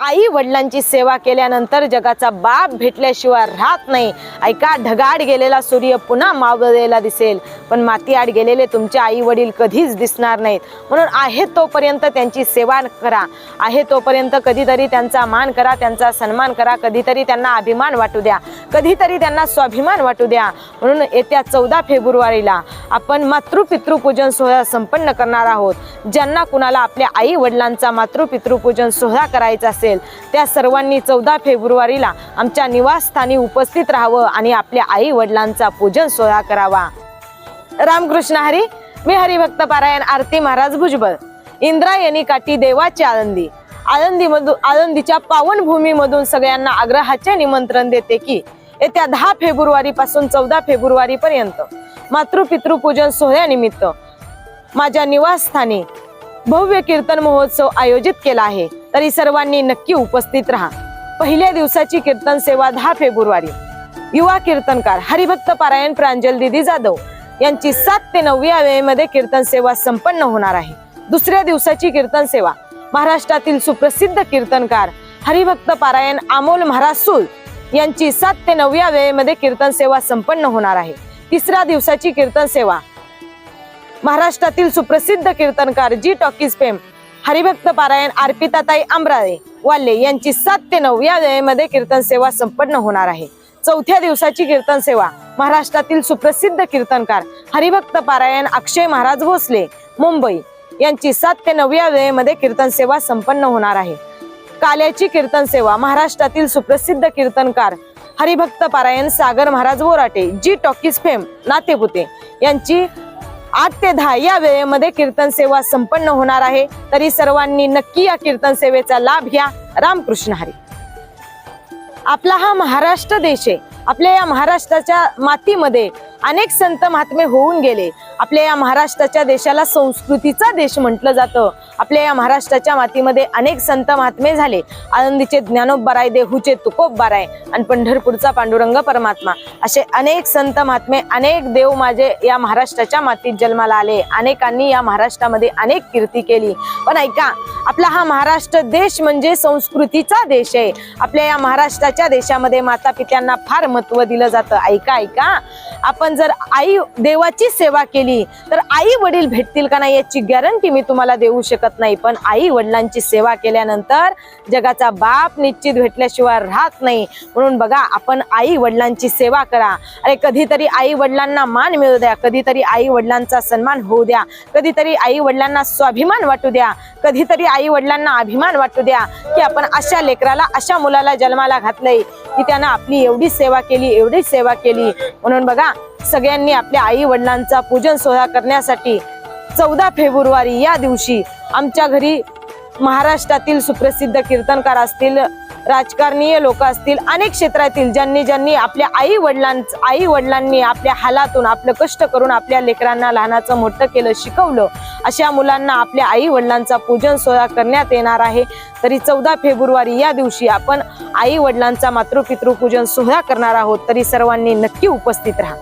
आई वडिलांची सेवा केल्यानंतर जगाचा बाप भेटल्याशिवाय राहत नाही. ऐका ढगाड गेलेला सूर्य पुन्हा मावळलेला दिसेल. पण माती आड गेलेले तुमचे आई वडील कधीच दिसणार नाहीत. म्हणून आहे तोपर्यंत त्यांची सेवा करा. आहे तोपर्यंत कधीतरी त्यांचा मान करा त्यांचा सन्मान करा. कधीतरी त्यांना अभिमान वाटू द्या. कधीतरी त्यांना स्वाभिमान वाटू द्या. म्हणून येत्या चौदा फेब्रुवारीला आपण मातृपितृपूजन सोहळा संपन्न करणार आहोत. ज्यांना कुणाला आपल्या आई वडिलांचा मातृपितृपूजन सोहळा करायचा असेल त्या सर्वांनी चौदा फेब्रुवारीला आमच्या निवासस्थानी उपस्थित राहावं आणि आपल्या आई वडिलांचा पूजन सोहळा करावा. रामकृष्ण हरी मी हरिभक्त पारायण आरती महाराज भुजबळ. इंद्रायणी काठी देवाची आळंदी. आळंदी मधून आळंदीच्या पावनभूमीमधून सगळ्यांना आग्रहाचे निमंत्रण देते की येत्या दहा फेब्रुवारी पासून चौदा फेब्रुवारी पर्यंत मातृपितृपूजन सोहळ्यानिमित्त माझ्या निवासस्थानी भव्य कीर्तन महोत्सव आयोजित केला आहे. तरी सर्वांनी नक्की उपस्थित राहा. पहिल्या दिवसाची कीर्तन सेवा दहा फेब्रुवारी. युवा कीर्तनकार हरिभक्त पारायण प्रांजल दिदी जाधव यांची सात ते नवव्या वेळेमध्ये कीर्तन सेवा संपन्न होणार आहे. दुसऱ्या दिवसाची कीर्तन सेवा. महाराष्ट्रातील सुप्रसिद्ध कीर्तनकार हरिभक्त पारायण अमोल महाराज सुल यांची सात ते नवव्या वेळेमध्ये कीर्तन सेवा संपन्न होणार आहे. तिसऱ्या दिवसाची कीर्तन सेवा. महाराष्ट्रातील सुप्रसिद्ध कीर्तनकार जी टॉकीज फेम हरिभक्त पारायण अर्पिताताई आंब्राळे वाल्ले यांची सात ते नऊ या वेळेमध्ये कीर्तन सेवा संपन्न होणार आहे. चौथ्या दिवसाची कीर्तन सेवा महाराष्ट्रातील सुप्रसिद्ध कीर्तनकार हरिभक्त पारायण अक्षय महाराज भोसले मुंबई यांची सात ते नवव्या वेळेमध्ये कीर्तन सेवा संपन्न होणार आहे. काल्याची कीर्तन सेवा महाराष्ट्रातील सुप्रसिद्ध कीर्तनकार हरिभक्त पारायण सागर महाराज बोराटे जी टॉकीज फेम नातेपुते. यांची आठ ते दहा या वेळेमध्ये कीर्तन सेवा संपन्न होणार आहे. तरी सर्वांनी नक्की या कीर्तन सेवेचा लाभ घ्या. रामकृष्ण हरी. आपला हा महाराष्ट्र देश आहे. आपल्या या महाराष्ट्राच्या मातीमध्ये अनेक संत महात्मे होऊन गेले. आपल्या या महाराष्ट्राच्या देशाला संस्कृतीचा देश म्हटलं जातं. आपल्या या महाराष्ट्राच्या मातीमध्ये अनेक संत महात्मे झाले. आनंदीचे ज्ञानोबाराय देहूचे तुकोबाराय आणि पंढरपूरचा पांडुरंग परमात्मा. असे अनेक संत महात्मे अनेक देव माझे या महाराष्ट्राच्या मातीत जन्माला आले. अनेकांनी या महाराष्ट्रामध्ये अनेक कीर्ती केली. पण ऐका आपला हा महाराष्ट्र देश म्हणजे संस्कृतीचा देश आहे. आपल्या या महाराष्ट्राच्या देशामध्ये माता पित्यांना फार महत्त्व दिलं जातं. ऐका ऐका. आपण जर आई देवाची सेवा केली तर आई वडील भेटतील का नाही याची गॅरंटी मी तुम्हाला देऊ शकत नाही. पण आई वडिलांची सेवा केल्यानंतर जगाचा बाप निश्चित भेटल्याशिवाय राहत नाही. म्हणून बघा आपण आई वडिलांची सेवा करा. अरे कधीतरी आई वडिलांना मान मिळू द्या. कधीतरी आई वडिलांचा सन्मान होऊ द्या. कधीतरी आई वडिलांना स्वाभिमान वाटू द्या. कधीतरी आई वडिलांना अभिमान वाटू द्या की आपण अशा लेकराला अशा मुलाला जन्माला घातलंय. की त्यानं आपली एवढी सेवा केली एवढी सेवा केली. म्हणून बघा सगळ्यांनी आपल्या आई वडिलांचा पूजन सोहळा करण्यासाठी चौदा फेब्रुवारी या दिवशी आमच्या घरी महाराष्ट्रातील सुप्रसिद्ध कीर्तनकार असतील राजकारणीय लोक असतील अनेक क्षेत्रातील ज्यांनी ज्यांनी आपल्या आई वडिलां आई वडिलांनी आपल्या हालातून आपलं कष्ट करून आपल्या लेकरांना लहानाचं मोठं केलं शिकवलं अशा मुलांना आपल्या आई वडिलांचा पूजन सोहळा करण्यात येणार आहे. तरी चौदा फेब्रुवारी या दिवशी आपण आई वडिलांचा मातृपितृ पूजन सोहळा करणार आहोत. तरी सर्वांनी नक्की उपस्थित राहा.